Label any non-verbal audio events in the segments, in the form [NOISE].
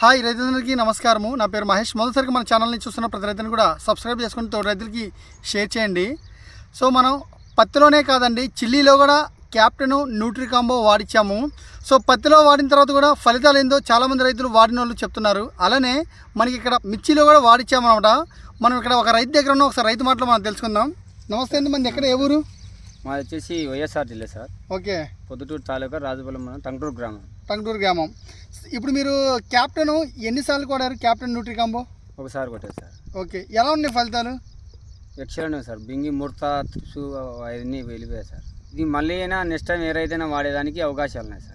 Hi రైతులందరికీ నమస్కారము. నా పేరు మహేష్. మొదటిసారిగా మన ఛానల్ని చూస్తున్న ప్రతి రైతుని కూడా సబ్స్క్రైబ్ చేసుకుని తోటి రైతులకి షేర్ చేయండి. సో మనం పత్తిలోనే కాదండి చిల్లీలో కూడా క్యాప్టెన్ న్యూట్రీ కాంబో వాడిచ్చాము. సో పత్తిలో వాడిన తర్వాత కూడా ఫలితాలు ఏందో చాలామంది రైతులు వాడిన వాళ్ళు చెప్తున్నారు. అలానే మనకి ఇక్కడ మిర్చిలో కూడా వాడిచ్చాము అనమాట మనం ఇక్కడ ఒక రైతు దగ్గర ఉన్న ఒకసారి రైతు మాటలు మనం తెలుసుకుందాం. నమస్తే అండి మంది ఎక్కడ ఏ ఊరు? మాది వచ్చేసి వైఎస్ఆర్ జిల్లా సార్. ఓకే. పొద్దుటూరు తాలూకా రాజుపాలెం మండలం టంగుటూరు గ్రామం. టంగుటూరు గ్రామం. ఇప్పుడు మీరు క్యాప్టెన్ ఎన్నిసార్లు కొడారు? Captain nutri combo? ఒకసారి కొట్టారు సార్. ఓకే. ఎలా ఉన్నాయి ఫలితాలు? Excellent sir. బింగి ముడత త్రిప్సు అవన్నీ వెళ్ళిపోయాయి సార్. ఇది మళ్ళీ అయినా నెక్స్ట్ టైం ఏదైనా వాడేదానికి అవకాశాలు ఉన్నాయి సార్.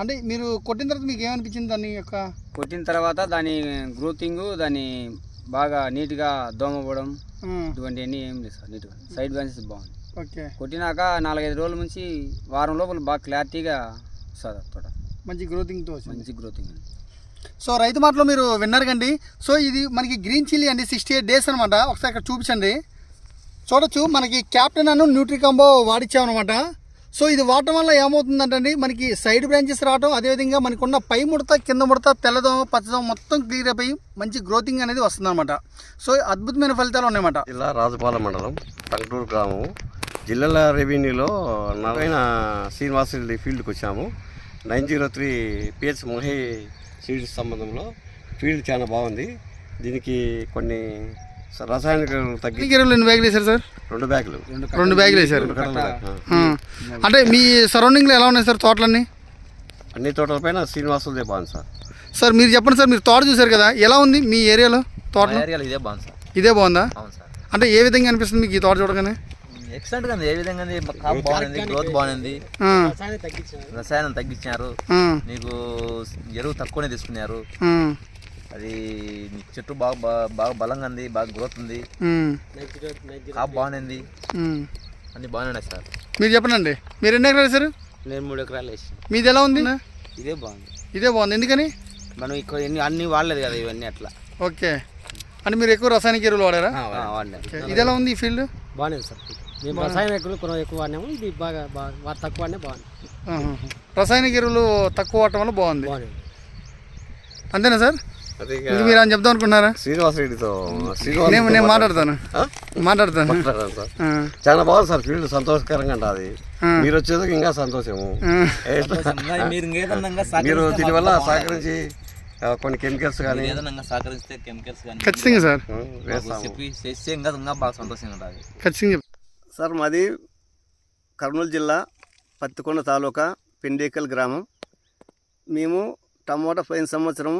అంటే మీరు కొట్టిన తర్వాత మీకు ఏమనిపించింది దాని యొక్క? కొట్టిన తర్వాత దాని గ్రోతింగ్ దాని బాగా నీట్గా దోమపోవడం ఉమ్, ఇటువంటివన్నీ ఏం లేదు సార్. నీట్గా. సైడ్ బ్రాంచెస్ బాగుంది. ఓకే. కొట్టినాక నాలుగైదు రోజుల నుంచి వారం లోపల బాగా క్లారిటీగా వస్తుంది తోట. మంచి గ్రోతింగ్తో వచ్చింది. మంచి గ్రోతింగ్ ఉంది సో రైతు మాటలో మీరు విన్నారు కండి. సో ఇది మనకి గ్రీన్ చిల్లీ అండి సిక్స్టీ ఎయిట్ డేస్ అనమాట ఒకసారి ఇక్కడ చూపించండి. చూడొచ్చు మనకి క్యాప్టెన్ అను న్యూట్రీ కాంబో వాడిచ్చామన్నమాట. సో ఇది వాడటం వల్ల ఏమవుతుందంటే మనకి సైడ్ బ్రాంచెస్ రావడం అదేవిధంగా మనకు ఉన్న పై ముడత కింద ముడత తెల్లదోమ పచ్చదోమ మొత్తం క్లియర్ అయిపోయి మంచి గ్రోతింగ్ అనేది వస్తుందన్నమాట. సో అద్భుతమైన ఫలితాలు ఉన్నాయన్నమాట. జిల్లా రాజుపాలెం మండలం టంగుటూరు గ్రామం. జిల్లాల రెవెన్యూలో నారాయణ శ్రీనివాసరెడ్డి ఫీల్డ్కి వచ్చాము. నైన్ జీరో త్రీ పిహెచ్ మహే సీడ్స్ సంబంధంలో ఫీల్డ్ చాలా బాగుంది. దీనికి కొన్ని రసాయనిక తగ్గి ఎన్ని ఎరువులు ఎన్ని బ్యాగులు వేశారు సార్? రెండు బ్యాగులు. రెండు బ్యాగులు వేశారు. ఆ. అంటే మీ సరౌండింగ్లో ఎలా ఉన్నాయి సార్ తోటలన్నీ? అన్ని తోటలపైన శ్రీనివాసులదే బాగుంది సార్. సార్ మీరు చెప్పండి సార్ మీరు తోట చూశారు కదా ఎలా ఉంది మీ ఏరియాలో తోటలో? ఏరియాలో ఇదే బాగుంది సార్. ఇదే బాగుందా? అవును సార్. అంటే ఏ విధంగా అనిపిస్తుంది మీకు ఈ తోట చూడగానే? ఎక్సలెంట్గా ఉంది. ఏ విధంగా ఉంది? కాపు బాగుంది గ్రోత్ బాగుంది. రసాయనం తగ్గించినారు. ఆ, నీకు ఎరువు తక్కువనే తీసుకున్నారు. అది నీకు చెట్టు బాగా బాగా బలంగా ఉంది బాగా గ్రోత్ ఉంది. కాపు బాగుంది. అన్ని బాగున్నాయి సార్. మీరు చెప్పండి మీరు ఎన్ని ఎకరాలు వేశారు? నేను మూడు ఎకరాలు వేసి మీది ఎలా ఉంది? ఇదే బాగుంది. ఇదే బాగుంది. ఎందుకని? మనం ఇక్కడ ఎన్ని అన్ని వాడలేదు కదా ఇవన్నీ అట్లా. ఓకే. అంటే మీరు ఎక్కువ రసాయనిక ఎరువులు వాడారా? ఓకే. ఇది ఎలా ఉంది ఈ ఫీల్డ్? బాగానే సార్. మేము రసాయన ఎరువులు కొంచెం ఎక్కువ వాడినాము. ఇది బాగా బాగా వాటి తక్కువ వాడినా బాగుంది. ఆహాహా. రసాయనిక ఎరువులు తక్కువ వాడటం వల్ల బాగుంది. అంతేనా సార్? మీరు అని చెప్దాం అనుకుంటున్నారా? శ్రీనివాసరెడ్డితో నేను శ్రీనివాస్ నేను మాట్లాడతాను? మాట్లాడతాను. చాలా బాగుంది సార్ ఫీల్డ్. సంతోషకరంగా ఉంటుంది. మీరు వచ్చేది ఇంకా సంతోషము? మీరు దీనివల్ల సహకరించి కొన్ని కెమికల్స్ కానీ సహకరిస్తే కెమికల్స్ కానీ ఖచ్చితంగా సార్. చెప్పి చేస్తే ఇంకా బాగా సంతోషంగా ఉంటుంది. ఖచ్చితంగా సార్ మాది కర్నూలు జిల్లా పత్తికొండ తాలూకా పెండేకల్ గ్రామం. మేము టమోటా పోయిన సంవత్సరం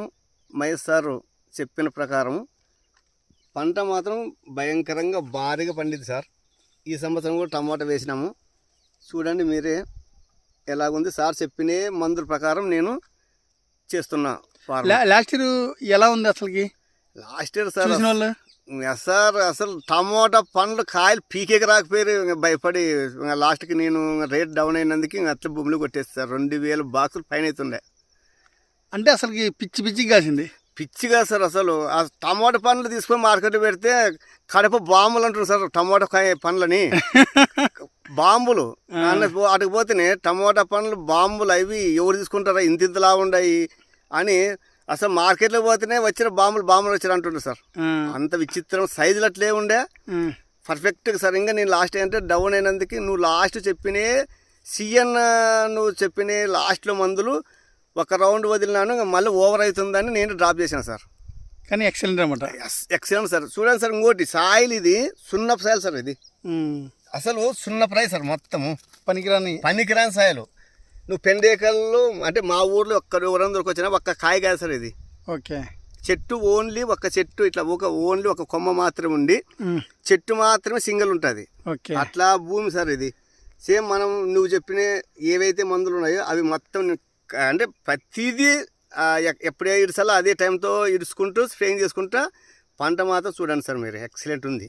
మహేష్ సార్ చెప్పిన ప్రకారం పంట మాత్రం భయంకరంగా భారీగా పండింది సార్. ఈ సంవత్సరం కూడా టమోటా వేసినాము. చూడండి మీరే ఎలాగుంది సార్ చెప్పిన మందుల ప్రకారం నేను చేస్తున్నా లాస్ట్ ఇయర్ ఎలా ఉంది అసలుకి? లాస్ట్ ఇయర్ సార్ సార్ అసలు టమోటా పండ్లు కాయలు పీకేకి రాకపోయారు. ఇంకా భయపడి ఇంకా లాస్ట్కి నేను రేట్ డౌన్ అయినందుకు ఇంకా అట్లా భూములు కొట్టేస్తారు రెండు వేల బాక్సులు పైన అవుతుండే అంటే అసలుకి పిచ్చి పిచ్చికి కాసింది? పిచ్చిగా సార్ అసలు. ఆ టమోటా పండ్లు తీసుకొని మార్కెట్ పెడితే కడప బాంబులు అంటారు సార్ టమోటా కాయ పండ్లని. [LAUGHS] బాంబులు. అటుకు పోతేనే టమోటా పండ్లు బాంబులు అవి ఎవరు తీసుకుంటారా? ఇంత ఇంతలా ఉన్నాయి అని అసలు మార్కెట్లో పోతేనే వచ్చిన బాంబులు బాంబులు వచ్చారు అంటుండ్రు సార్. అంత విచిత్రం సైజులు అట్లే ఉండే. పర్ఫెక్ట్గా సార్. ఇంకా నేను లాస్ట్ ఏంటంటే డౌన్ అయినందుకు నువ్వు లాస్ట్ చెప్పినే సిఎన్ నువ్వు చెప్పిన లాస్ట్లో మందులు ఒక రౌండ్ వదిలినాను మళ్ళీ ఓవర్ అవుతుందని నేను డ్రాప్ చేశాను సార్. కానీ ఎక్సలెంట్ అనమాట ఎక్సలెంట్ సార్. చూడండి సార్ ఇంకోటి సాయిల్ ఇది సున్నపు సాయిల్ సార్ ఇది. అసలు సున్నపు రాయి సార్ మొత్తము. పనికిరాని. పనికిరాని సాయలు. నువ్వు పెండేకల్లో అంటే మా ఊర్లో ఒక్క ఊరందరికి వచ్చినా ఒక్క కాయ కాదు సార్ ఇది. ఓకే. చెట్టు ఓన్లీ ఒక చెట్టు ఇట్లా ఒక ఓన్లీ ఒక కొమ్మ మాత్రమే ఉండి చెట్టు మాత్రమే సింగిల్ ఉంటుంది. ఓకే. అట్లా భూమి సార్ ఇది. సేమ్ మనం నువ్వు చెప్పిన ఏవైతే మందులు ఉన్నాయో అవి మొత్తం అంటే ప్రతిదీ ఎప్పుడే ఇడిసాలో అదే టైంతో ఇడుచుకుంటూ స్ప్రేయింగ్ చేసుకుంటా పంట మాత్రం చూడండి సార్ మీరు. ఎక్సలెంట్ ఉంది.